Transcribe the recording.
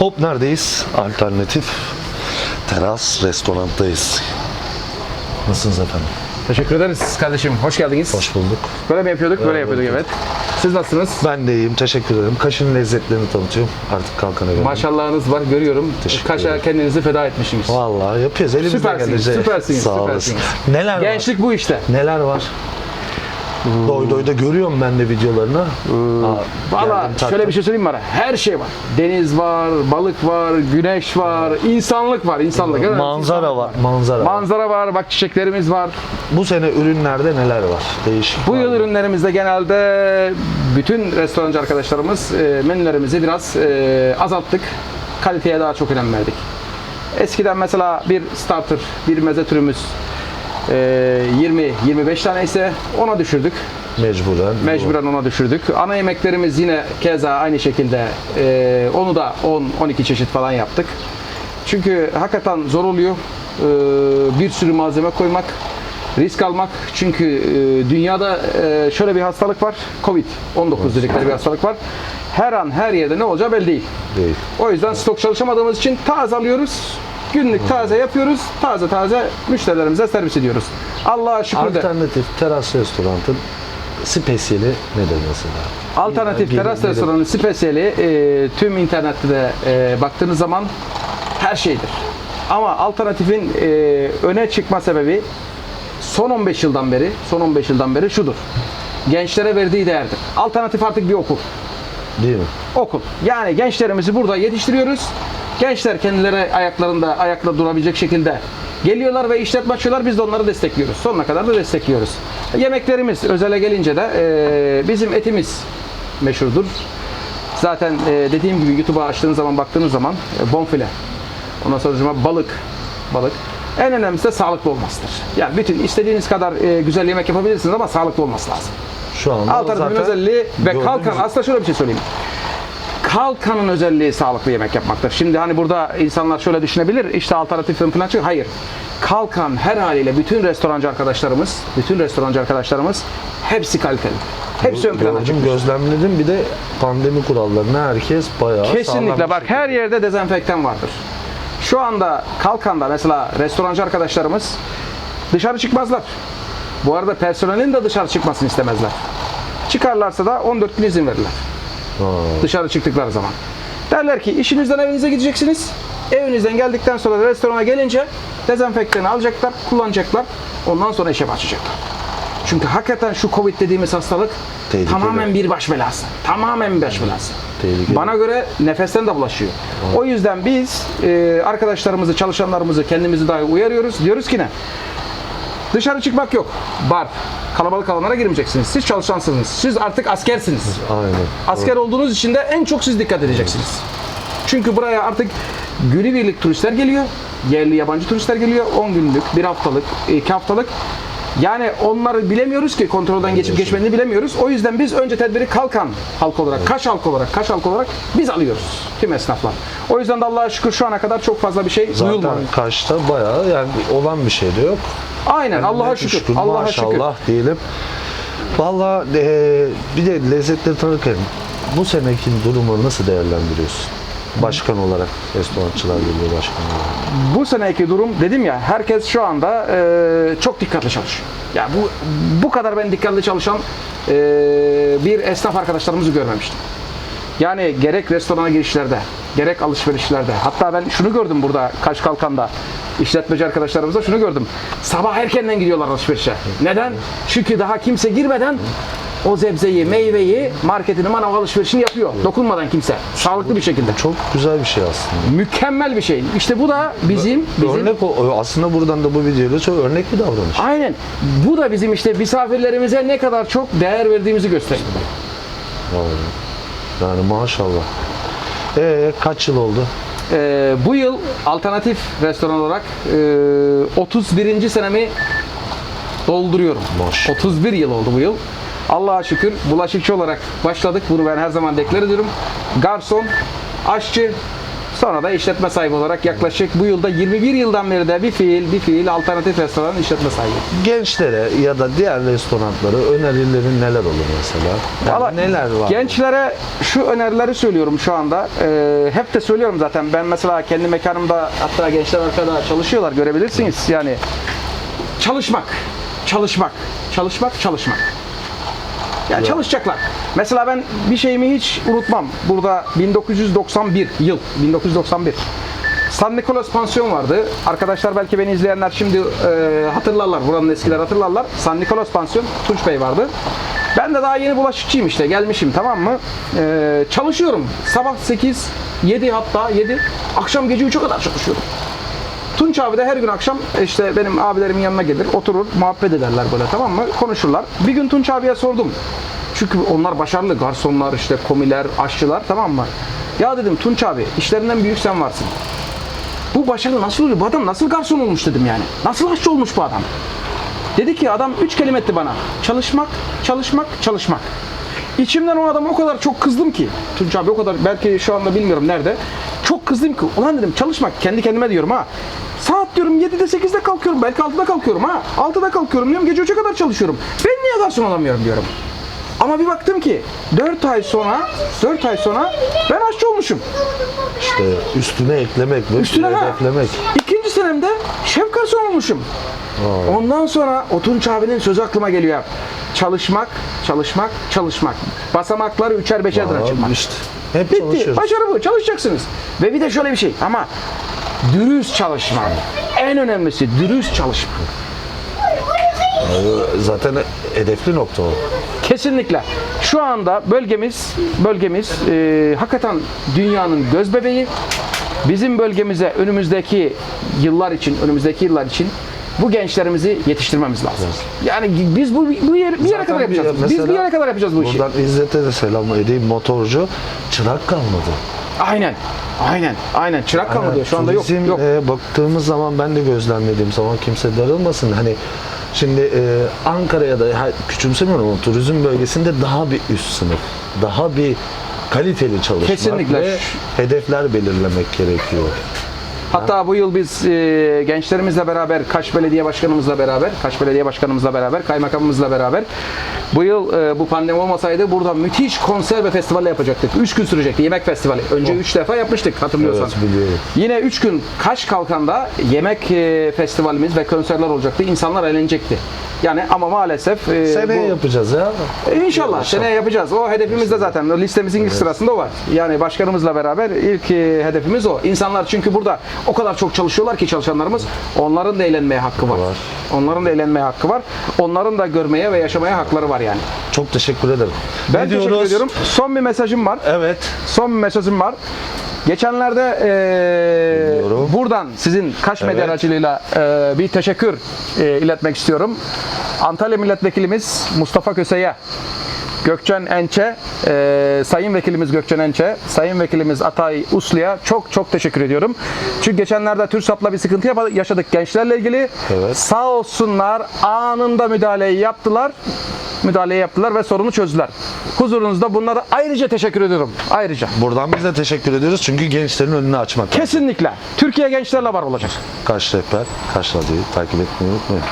Hop neredeyiz? Alternatif teras restoranttayız. Nasılsınız efendim? Teşekkür ederiz kardeşim. Hoş geldiniz. Hoş bulduk. Böyle mi yapıyorduk? Böyle Böyle yapıyorduk evet. Siz nasılsınız? Ben de iyiyim. Teşekkür ederim. Kaşın lezzetlerini tanıtıyorum. Artık kalkana göre. Maşallahınız var görüyorum. Teşekkür Kaşa ederim. kendinizi feda etmişsiniz. Vallahi yapıyoruz. Elimizden Süpersiniz, süpersiniz, Sağ süpersiniz. olasın. Neler var? Gençlik bu işte. Neler var? Doy doyda görüyorum ben de videolarını. Aa, Valla şöyle bir şey söyleyeyim bana? Her şey var. Deniz var, balık var, güneş var, insanlık var. insanlık. Evet, Manzara var. Manzara var. Manzara var, bak çiçeklerimiz var. Bu sene ürünlerde neler var? Değişik. Bu var yıl ürünlerimizde genelde bütün restorancı arkadaşlarımız e, menülerimizi biraz e, azalttık. Kaliteye daha çok önem verdik. Eskiden mesela bir starter, bir meze türümüz 20-25 tane ise ona düşürdük. Mecburen. Mecburen ona düşürdük. Ana yemeklerimiz yine keza aynı şekilde e, onu da 10-12 çeşit falan yaptık. Çünkü hakikaten zor oluyor. E, bir sürü malzeme koymak, risk almak. Çünkü e, dünyada e, şöyle bir hastalık var. Covid-19 dedikleri bir hastalık var. Her an her yerde ne olacağı belli değil. Değil. O yüzden stok çalışamadığımız için taze alıyoruz. Günlük taze yapıyoruz. Taze taze müşterilerimize servis ediyoruz. Allah'a şükür de. Alternatif teras restorantın spesiyeli nedir mesela? Alternatif Gelin- teras gelin. restoranın spesiyeli e, tüm internette de e, baktığınız zaman her şeydir. Ama alternatifin e, öne çıkma sebebi son 15 yıldan beri, son 15 yıldan beri şudur. Gençlere verdiği değerdir. Alternatif artık bir okul. Değil mi? Okul. Yani gençlerimizi burada yetiştiriyoruz. Gençler kendileri ayaklarında ayakla durabilecek şekilde geliyorlar ve işletme açıyorlar. Biz de onları destekliyoruz. Sonuna kadar da destekliyoruz. Yemeklerimiz özele gelince de e, bizim etimiz meşhurdur. Zaten e, dediğim gibi YouTube'a açtığınız zaman baktığınız zaman e, bonfile. Ondan sonra balık. Balık. En önemlisi de sağlıklı olmasıdır. Yani bütün istediğiniz kadar e, güzel yemek yapabilirsiniz ama sağlıklı olması lazım. Şu anda Alternatifin zaten özelliği ve kalkan. Aslında şöyle bir şey söyleyeyim. Kalkanın özelliği sağlıklı yemek yapmaktır. Şimdi hani burada insanlar şöyle düşünebilir. işte alternatif plana çıkıyor. Hayır. Kalkan her haliyle bütün restorancı arkadaşlarımız, bütün restorancı arkadaşlarımız hepsi kaliteli. Hepsi ön plana çıkıyor. gözlemledim. Bir de pandemi kurallarına herkes bayağı sağlam Kesinlikle bir bak her yerde dezenfektan vardır. Şu anda Kalkan'da mesela restorancı arkadaşlarımız dışarı çıkmazlar. Bu arada personelin de dışarı çıkmasını istemezler. Çıkarlarsa da 14 gün izin verirler. Dışarı çıktıkları zaman. Derler ki işinizden evinize gideceksiniz. Evinizden geldikten sonra restorana gelince dezenfektanı alacaklar, kullanacaklar. Ondan sonra işe başlayacaklar. Çünkü hakikaten şu Covid dediğimiz hastalık Tehlikeli. tamamen bir baş belası. Tamamen bir baş belası. Tehlikeli. Bana göre nefesten de bulaşıyor. O yüzden biz e, arkadaşlarımızı, çalışanlarımızı, kendimizi dahi uyarıyoruz. Diyoruz ki ne? Dışarı çıkmak yok. Bar, kalabalık alanlara girmeyeceksiniz. Siz çalışansınız. Siz artık askersiniz. Aynen. Asker olduğunuz için de en çok siz dikkat edeceksiniz. Çünkü buraya artık günübirlik turistler geliyor. Yerli yabancı turistler geliyor. 10 günlük, bir haftalık, iki haftalık. Yani onları bilemiyoruz ki kontrolden geçip geçmediğini bilemiyoruz. O yüzden biz önce tedbiri kalkan halk olarak, kaş halk olarak, kaş halk olarak biz alıyoruz tüm esnaflar. O yüzden de Allah'a şükür şu ana kadar çok fazla bir şey Zaten duyulmadı. Kaş'ta bayağı yani olan bir şey de yok. Aynen Allah'a şükür. Allah'a şükür. Maşallah diyelim. Valla e, bir de lezzetleri tanırken bu seneki durumu nasıl değerlendiriyorsun? Başkan olarak, restorançılar birliği başkanı olarak. Bu seneki durum dedim ya herkes şu anda e, çok dikkatli çalışıyor. Ya bu bu kadar ben dikkatli çalışan e, bir esnaf arkadaşlarımızı görmemiştim. Yani gerek restorana girişlerde, gerek alışverişlerde. Hatta ben şunu gördüm burada Kaş Kalkan'da işletmeci arkadaşlarımızda şunu gördüm. Sabah erkenden gidiyorlar alışverişe. Neden? Çünkü daha kimse girmeden o zebzeyi, meyveyi, marketini, manav alışverişini yapıyor. Dokunmadan kimse. Sağlıklı bir şekilde. Çok güzel bir şey aslında. Mükemmel bir şey. İşte bu da bizim bizim Örnek o, aslında buradan da bu videoda çok örnek bir davranış. Aynen. Bu da bizim işte misafirlerimize ne kadar çok değer verdiğimizi gösteriyor. Vallahi. Yani maşallah. Ee, kaç yıl oldu? Ee, bu yıl alternatif restoran olarak e, 31. senemi dolduruyorum. Maşallah. 31 yıl oldu bu yıl. Allah'a şükür bulaşıkçı olarak başladık. Bunu ben her zaman deklar ediyorum. Garson, aşçı, Sonra da işletme sahibi olarak yaklaşık bu yılda 21 yıldan beri de bir fiil, bir fiil alternatif restoran işletme sahibi. Gençlere ya da diğer restoranlara önerilerin neler olur mesela? Yani neler var? Gençlere şu önerileri söylüyorum şu anda. Ee, hep de söylüyorum zaten. Ben mesela kendi mekanımda hatta gençler arkada çalışıyorlar görebilirsiniz. Yani çalışmak, çalışmak, çalışmak, çalışmak. Yani çalışacaklar. Mesela ben bir şeyimi hiç unutmam. Burada 1991 yıl, 1991. San Nicolas Pansiyon vardı. Arkadaşlar belki beni izleyenler şimdi e, hatırlarlar. Buranın eskiler hatırlarlar. San Nicolas Pansiyon, Tunç Bey vardı. Ben de daha yeni bulaşıkçıyım işte. Gelmişim tamam mı? E, çalışıyorum. Sabah 8, 7 hatta 7. Akşam gece 3'e kadar çalışıyorum. Tunç abi de her gün akşam işte benim abilerimin yanına gelir, oturur, muhabbet ederler böyle tamam mı? Konuşurlar. Bir gün Tunç abiye sordum. Çünkü onlar başarılı garsonlar, işte komiler, aşçılar tamam mı? Ya dedim Tunç abi işlerinden büyük sen varsın. Bu başarı nasıl oluyor? Bu adam nasıl garson olmuş dedim yani. Nasıl aşçı olmuş bu adam? Dedi ki adam üç kelime etti bana. Çalışmak, çalışmak, çalışmak. İçimden o adama o kadar çok kızdım ki. Tunç abi o kadar belki şu anda bilmiyorum nerede. Çok kızdım ki. Ulan dedim çalışmak kendi kendime diyorum ha. Saat diyorum 7'de 8'de kalkıyorum. Belki 6'da kalkıyorum ha. 6'da kalkıyorum diyorum. Gece 3'e kadar çalışıyorum. Ben niye garson olamıyorum diyorum. Ama bir baktım ki 4 ay sonra 4 ay sonra ben aşçı olmuşum. İşte üstüne eklemek ve Üstüne ha. hedeflemek. İkinci senemde şef garson olmuşum. Ondan sonra o Tunç abinin sözü aklıma geliyor. Çalışmak, çalışmak, çalışmak. Basamakları üçer beşer lira Abi çıkmak. işte. Hep Bitti. çalışıyoruz. Başarı bu. Çalışacaksınız. Ve bir de şöyle bir şey ama dürüst çalışmak. En önemlisi dürüst çalışmak. Zaten hedefli nokta o. Kesinlikle. Şu anda bölgemiz bölgemiz e, hakikaten dünyanın göz bebeği. Bizim bölgemize önümüzdeki yıllar için, önümüzdeki yıllar için bu gençlerimizi yetiştirmemiz lazım. Yani biz bu, bu yer, bir yere Zaten kadar bir- yapacağız. biz mesela bir yere kadar yapacağız bu işi. Buradan İzzet'e de selam edeyim. Motorcu çırak kalmadı. Aynen. Aynen. Aynen. Çırak kalmadı. Yani Şu anda yok. turizm, Yok. e, baktığımız zaman ben de gözlemlediğim zaman kimse darılmasın. Hani şimdi e, Ankara'ya da ha, küçümsemiyorum ama turizm bölgesinde daha bir üst sınıf, daha bir kaliteli çalışmak Kesinlikle. ve hedefler belirlemek gerekiyor. Hatta bu yıl biz e, gençlerimizle beraber, Kaş Belediye Başkanımızla beraber, Kaş Belediye Başkanımızla beraber, kaymakamımızla beraber bu yıl e, bu pandemi olmasaydı burada müthiş konserve festivali yapacaktık. 3 gün sürecekti yemek festivali. Önce 3 defa yapmıştık hatırlıyorsan. Evet biliyorum. Yine 3 gün Kaş Kalkan'da yemek e, festivalimiz ve konserler olacaktı. İnsanlar eğlenecekti. Yani ama maalesef e, Seneye bu- yapacağız ya. e, İnşallah seneye yapacağız. O hedefimiz de zaten listemizin ilk sırasında o var. Yani başkanımızla beraber ilk e, hedefimiz o. İnsanlar çünkü burada o kadar çok çalışıyorlar ki çalışanlarımız onların da eğlenmeye hakkı var. Var. Onların da eğlenmeye hakkı var. Onların da görmeye ve yaşamaya hakları var yani. Çok teşekkür ederim. Ben Ne teşekkür diyoruz? ediyorum. Son bir mesajım var. Evet. Son bir mesajım var. Geçenlerde e, buradan sizin Kaş Medya Evet. aracılığıyla e, bir teşekkür e, iletmek istiyorum. Antalya Milletvekilimiz Mustafa Köse'ye, Gökçen Ençe, e, Sayın Vekilimiz Gökçen Ençe, Sayın Vekilimiz Atay Uslu'ya çok çok teşekkür ediyorum. Çünkü geçenlerde TÜRSAP'la bir sıkıntı yaşadık gençlerle ilgili. Evet. Sağ olsunlar anında müdahaleyi yaptılar. Müdahaleyi yaptılar ve sorunu çözdüler. Huzurunuzda bunlara ayrıca teşekkür ediyorum. Ayrıca. Buradan biz de teşekkür ediyoruz çünkü gençlerin önünü açmak. Kesinlikle. Türkiye gençlerle var olacak. Rehber, Kaş Radyo'yu takip etmeyi unutmayın.